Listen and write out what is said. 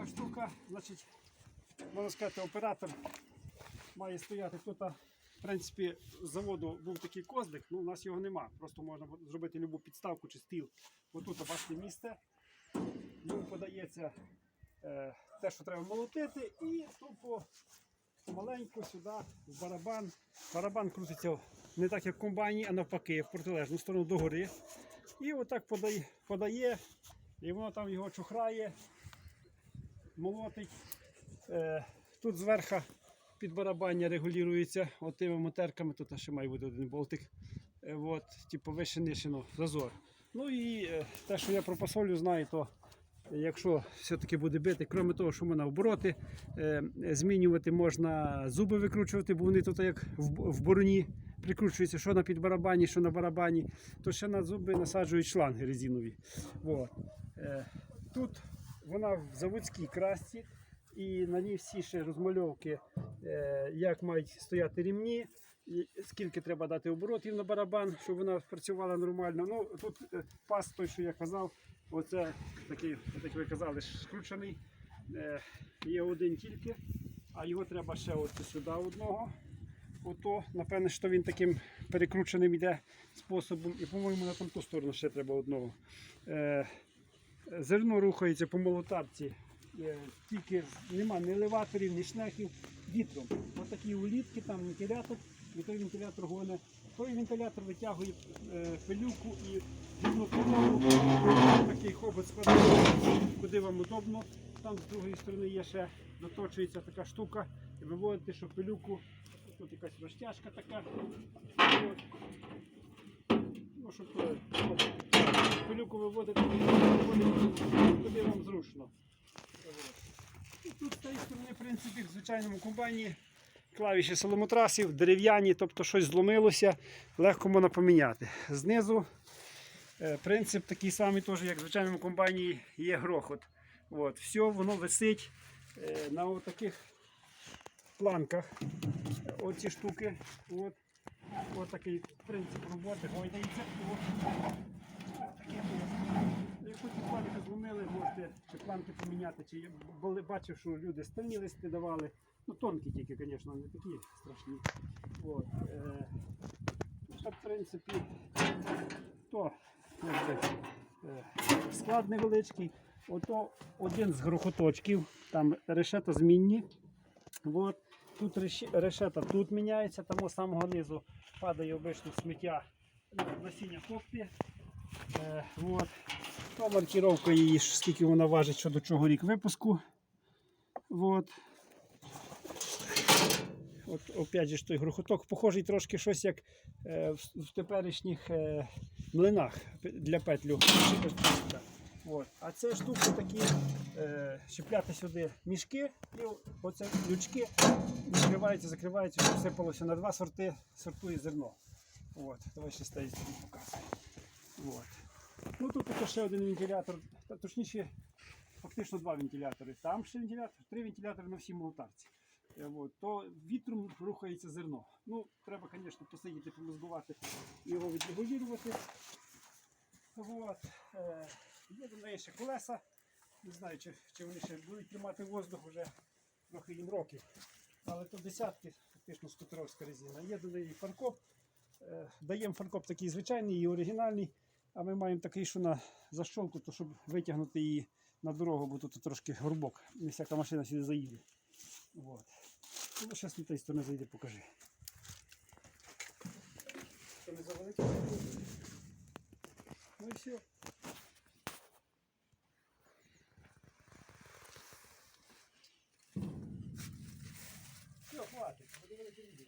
така штука, значить, можна сказати, оператор має стояти тут. В принципі, з заводу був такий козлик, ну у нас його нема. Просто можна зробити любу підставку чи стіл. Отут бачите місце. Йому подається е, те, що треба молотити, і тупо помаленьку сюди, в барабан. Барабан крутиться не так, як в комбайні, а навпаки, в протилежну сторону догори. І отак подає, подає, і воно там його чухрає, молотить. Е, тут зверху під барабання регулюється отими мотерками, тут ще має бути один болтик. Е, от, типу вище нишено, зазор. Ну і е, те, що я про посолю знаю, то якщо все-таки буде бити, крім того, що можна обороти, змінювати можна зуби викручувати, бо вони тут як в, бороні прикручуються, що на підбарабані, що на барабані, то ще на зуби насаджують шланги резинові. От. Тут вона в заводській красці, і на ній всі ще розмальовки, е, як мають стояти рівні, скільки треба дати оборотів на барабан, щоб вона працювала нормально. Ну, тут е, пас той, що я казав, оце такий, як ви казали, скручений. Е, є один тільки, а його треба ще от сюди одного. Ото, напевне, що він таким перекрученим йде способом. І, по-моєму, на там ту сторону ще треба одного. Зерно рухається по молотарці. Е, тільки нема ні елеваторів, ні шнеків, вітром. Ось такі улітки, там вентилятор, і той вентилятор гоне. Той вентилятор витягує е, пилюку і того такий хобот складає, куди вам удобно. Там з другої сторони є ще доточується така штука. І виводите, що пилюку. Тут якась розтяжка така. Ну, щоб е, пилюку виводити, куди вам зручно. Тут з цієї сторони, в принципі, в звичайному комбайні клавіші соломотрасів, дерев'яні, тобто щось зломилося, легко можна поміняти. Знизу е, принцип такий самий, теж, як в звичайному комбайні є грохот. От, все воно висить е, на таких планках. Оці штуки. От. От такий принцип роботи гойдається. Якщо планки зломили, можете чи планки поміняти, чи бачив, що люди стальні листи давали. Ну, тонкі тільки, звісно, не такі страшні. От. Е, та, в принципі, то якби, е, склад невеличкий. Ото один з грохоточків, там решета змінні. От. Тут решета тут міняється, там з самого низу падає обично сміття ну, насіння копті. Е. То маркіровка її, скільки вона важить, що до чого рік випуску. От. От опять ж той грохоток, похожий трошки щось як е, в, в теперішніх е, млинах для петлю. От. А це штуки такі е, чіпляти сюди мішки і оце лючки відкриваються, закриваються, щоб сипалося на два сорти, сортує зерно. От. Давай ще стоїть показує. Тут ще один вентилятор, точніше, фактично два вентилятори. Там ще вентилятор, три вентилятори на всій молотарці. Е, От. То вітром рухається зерно. Ну, треба, звісно, посидіти, помозгувати і його відрегулювати. От. Е, є до неї ще колеса. Не знаю, чи, чи вони ще будуть тримати воздух вже трохи їм років. Але то десятки, фактично скутеровська резина. Є до неї фаркоп. Е, даємо фаркоп такий звичайний і оригінальний. А ми маємо такий, що на защолку, то щоб витягнути її на дорогу, бо тут трошки горбок. Не всяка машина сюди заїде. Вот. Ну, зараз на тій сторони зайди, покажи. Що не завелике? Ну і все. Все, хватить, подивилися відео.